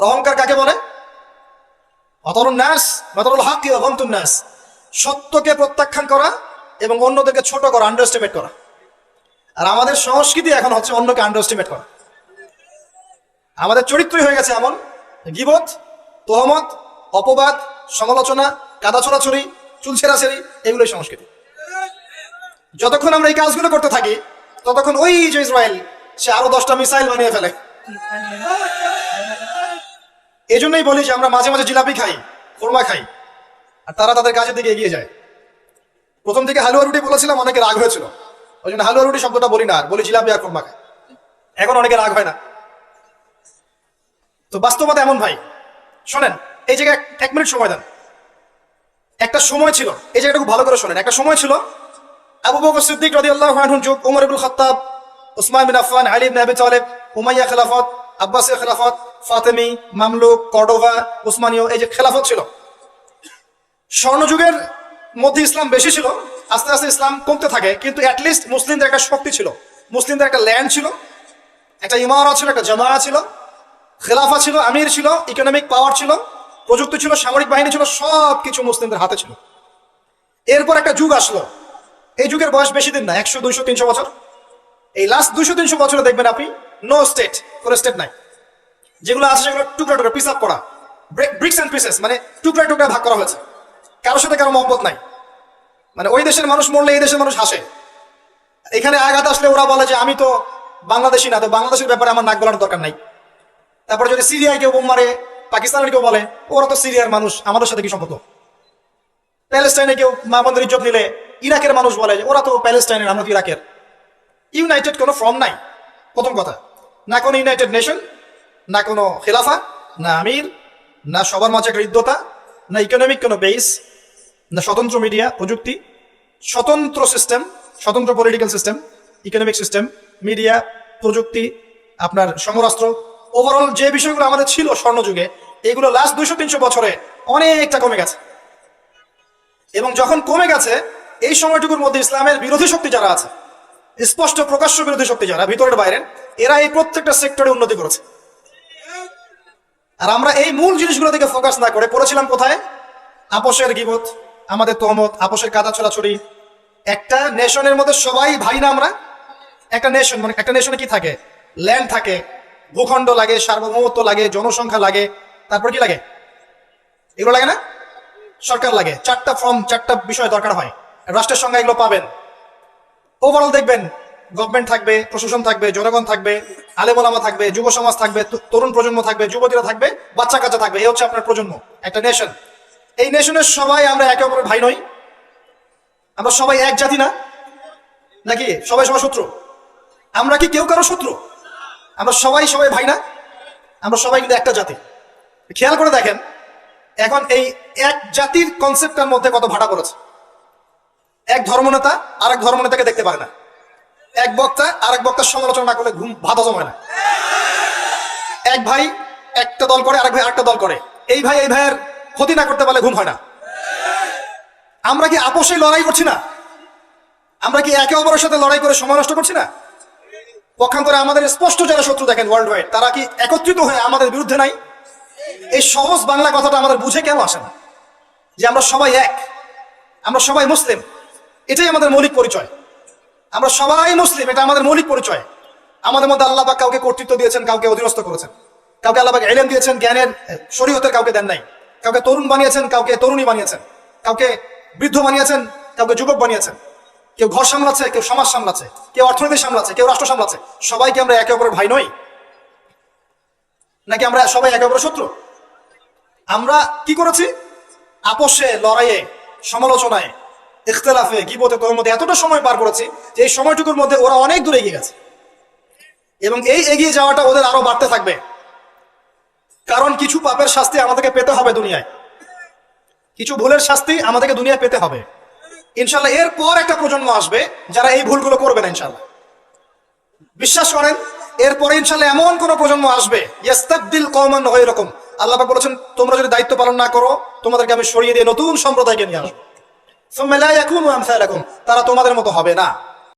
আর অহংকার কাকে বলে? অতরুণ নাস মাতরুল হক অগন্তুন সত্যকে প্রত্যাখ্যান করা এবং অন্যদেরকে ছোট করা আন্ডারস্টিমেট করা। আর আমাদের সংস্কৃতি এখন হচ্ছে অন্যকে আন্ডারস্টিমেট করা। আমাদের চরিত্রই হয়ে গেছে এমন। গিবত, তোহমত, অপবাদ, সমালোচনা, কাদা ছোড়াছড়ি, চুল ছেঁড়াছেড়ি, এগুলোই সংস্কৃতি। যতক্ষণ আমরা এই কাজগুলো করতে থাকি, ততক্ষণ ওই যে ইসরায়েল, সে আরও দশটা মিসাইল বানিয়ে ফেলে। এই জন্যই বলি যে আমরা মাঝে মাঝে জিলাপি খাই কোরমা খাই, আর তারা তাদের কাজের দিকে এগিয়ে যায়। প্রথম দিকে হালুয়া রুটি বলেছিলাম, অনেকে রাগ হয়েছিল। ওই জন্য হালুয়া রুটি শব্দটা বলি না, আর বলি জিলাপি আর কোরমা খাই। এখন অনেকে রাগ হয় না। তো বাস্তবতা এমন ভাই, শোনেন, এই জায়গায় এক- মিনিট সময় দেন। একটা সময় ছিল, এই জায়গাটা খুব ভালো করে শোনেন, একটা সময় ছিল, আবু বকর সিদ্দিক রাদিয়াল্লাহু আনহুর যুগ ওমর ইবনুল খাত্তাব ওসমান বিন আফফান, আলী ইবনে আবি তালেব, উমাইয়া খেলাফত, আব্বাসীয় খেলাফত ফাতেমি, মামলুক, কর্ডোভা, উসমানীয়, এই যে খেলাফত ছিল। স্বর্ণযুগের মধ্যে ইসলাম বেশি ছিল, আস্তে আস্তে ইসলাম কমতে থাকে, কিন্তু অ্যাটলিস্ট মুসলিমদের একটা শক্তি ছিল। মুসলিমদের একটা ল্যান্ড ছিল, একটা ইমারত ছিল, একটা জামায়া ছিল, খেলাফা ছিল, আমির ছিল ইকোনমিক পাওয়ার ছিল, প্রযুক্তি ছিল, সামরিক বাহিনী ছিল সব কিছু মুসলিমদের হাতে ছিল। এরপর একটা যুগ আসলো। এই যুগের বয়স বেশি দিন না, একশো, দুইশো, তিনশো বছর। এই লাস্ট দুইশো, তিনশো বছরে দেখবেন আপনি নো স্টেট কোনো স্টেট নাই। যেগুলো আছে সেগুলো টুকরা টুকরা পিস আপ করা। ব্রিক্স অ্যান্ড পিসেস মানে টুকরা টুকরা ভাগ করা হয়েছে। কারোর সাথে কারও মহব্বত নাই। মানে ওই দেশের মানুষ মরলে এই দেশের মানুষ হাসে। এখানে আঘাত আসলে ওরা বলে যে, আমি তো বাংলাদেশি না, তো বাংলাদেশের ব্যাপারে আমার নাক গলানোর দরকার নাই। তারপর যদি সিরিয়ায় কেউ বোম মারে, পাকিস্তানের কেউ বলে, ওরা তো সিরিয়ার মানুষ, আমাদের সাথে কি সম্পর্ক? প্যালেস্টাইনে কেউ মা ইজ্জত নিলে, ইরাকের মানুষ বলে যে, ওরা তো প্যালেস্টাইনের, আমরা তো ইরাকের। ইউনাইটেড কোনো ফর্ম নাই। প্রথম কথা। না কোনো ইউনাইটেড নেশন না কোনো খেলাফা, না আমির, না সবার মাঝে একটা না ইকোনমিক কোনো বেস না স্বতন্ত্র মিডিয়া প্রযুক্তি, স্বতন্ত্র সিস্টেম স্বতন্ত্র political system economic system media প্রযুক্তি, আপনার সমরাস্ত্র ওভারঅল যে বিষয়গুলো আমাদের ছিল স্বর্ণযুগে, এগুলো লাস্ট দুইশো, তিনশো বছরে অনেকটা কমে গেছে। এবং যখন কমে গেছে, এই সময়টুকুর মধ্যে ইসলামের বিরোধী শক্তি যারা আছে, স্পষ্ট প্রকাশ্য বিরোধী শক্তি যারা, ভিতরের বাইরের এরা এই প্রত্যেকটা সেক্টরে উন্নতি করেছে। আর আমরা এই মূল জিনিসগুলো থেকে ফোকাস না করে পড়েছিলাম কোথায়? আপোষের গিবত, আমাদের তহমত, আপোষের কাদা ছড়াছড়ি একটা নেশনের মধ্যে সবাই ভাই না আমরা? একটা নেশন মানে একটা নেশনে কি থাকে? ল্যান্ড থাকে, ভূখণ্ড লাগে, সার্বভৌমত্ব লাগে, জনসংখ্যা লাগে। তারপর কি লাগে? এগুলো লাগে না? সরকার লাগে। চারটা ফর্ম চারটা বিষয় দরকার হয়। রাষ্ট্রের সঙ্গে এগুলো পাবেন। ওভারঅল দেখবেন গভর্নমেন্ট থাকবে, প্রশাসন থাকবে, জনগণ থাকবে আলেমোলামা থাকবে, যুব সমাজ থাকবে তরুণ প্রজন্ম থাকবে, যুবতীরা থাকবে, বাচ্চা কাচ্চা থাকবে এই হচ্ছে আপনার প্রজন্ম, একটা নেশন এই নেশনের সবাই আমরা একে অপরের ভাই নই। আমরা সবাই এক জাতি না? নাকি সবাই সবাই শত্রু? আমরা কি কেউ কারও শত্রু? আমরা সবাই সবাই ভাই না? আমরা সবাই কিন্তু একটা জাতি। খেয়াল করে দেখেন, এখন এই এক জাতির কনসেপ্টের মধ্যে কত ভাটা পড়েছে। এক ধর্মনেতা আরেক ধর্মনেতাকে দেখতে পারে না। এক বক্তা আরেক বক্তার সমালোচনা না করলে ঘুম ভাত হয় না। এক ভাই একটা দল করে, আরেক ভাই আরেকটা দল করে। এই ভাই, এই ভাইয়ের ক্ষতি না করতে পারলে ঘুম হয় না। আমরা কি আপোষে লড়াই করছি না? আমরা কি একে অপরের সাথে লড়াই করে সময় নষ্ট করছি না? পক্ষান্তরে আমাদের স্পষ্ট যারা শত্রু দেখেন ওয়ার্ল্ড ওয়াইড তারা কি একত্রিত হয়ে আমাদের বিরুদ্ধে নাই? এই সহজ বাংলা কথাটা আমাদের বুঝে কেন আসে না? যে আমরা সবাই এক, আমরা সবাই মুসলিম, এটাই আমাদের মৌলিক পরিচয়। আমরা সবাই মুসলিম, এটা আমাদের মৌলিক পরিচয়। আমাদের মধ্যে আল্লাহ কাউকে কর্তৃত্ব দিয়েছেন, কাউকে অধীনস্থ করেছেন। কাউকে আল্লাহ এলেম দিয়েছেন, জ্ঞানের শরীয়তের কাউকে দেন নাই। কাউকে তরুণ বানিয়েছেন, কাউকে তরুণী বানিয়েছেন। কাউকে বৃদ্ধ বানিয়েছেন, কাউকে যুবক বানিয়েছেন। কেউ ঘর সামলাচ্ছে, কেউ সমাজ সামলাচ্ছে, কেউ অর্থনীতি সামলাচ্ছে, কেউ রাষ্ট্র সামলাচ্ছে। সবাইকে আমরা একে অপরের ভাই নই। নাকি আমরা সবাই একে অপরের শত্রু? আমরা কি করেছি? আপোষে, লড়াইয়ে, সমালোচনায় ইখতলাফে, গিবতে মধ্যে এতটা সময় পার করেছি যে এই সময়টুকুর মধ্যে ওরা অনেক দূরে এগিয়ে গেছে। এবং এই এগিয়ে যাওয়াটা ওদের আরও বাড়তে থাকবে। কারণ কিছু পাপের শাস্তি আমাদেরকে পেতে হবে দুনিয়ায়। কিছু ভুলের শাস্তি আমাদেরকে দুনিয়ায় পেতে হবে। ইনশাল্লাহ এর পর একটা প্রজন্ম আসবে যারা এই ভুলগুলো করবে না ইনশাল্লাহ বিশ্বাস করেন এরপরে ইনশাল্লাহ এমন কোন প্রজন্ম আসবে, ইয়াস্তাবদিল কওমান হয় এরকম আল্লাহ বলেছেন, তোমরা যদি দায়িত্ব পালন না করো, তোমাদেরকে আমি সরিয়ে দিয়ে নতুন সম্প্রদায়কে নিয়ে আসব। সুম্মা লা ইয়াকুনু আমসালাকুম। তারা তোমাদের মতো হবে না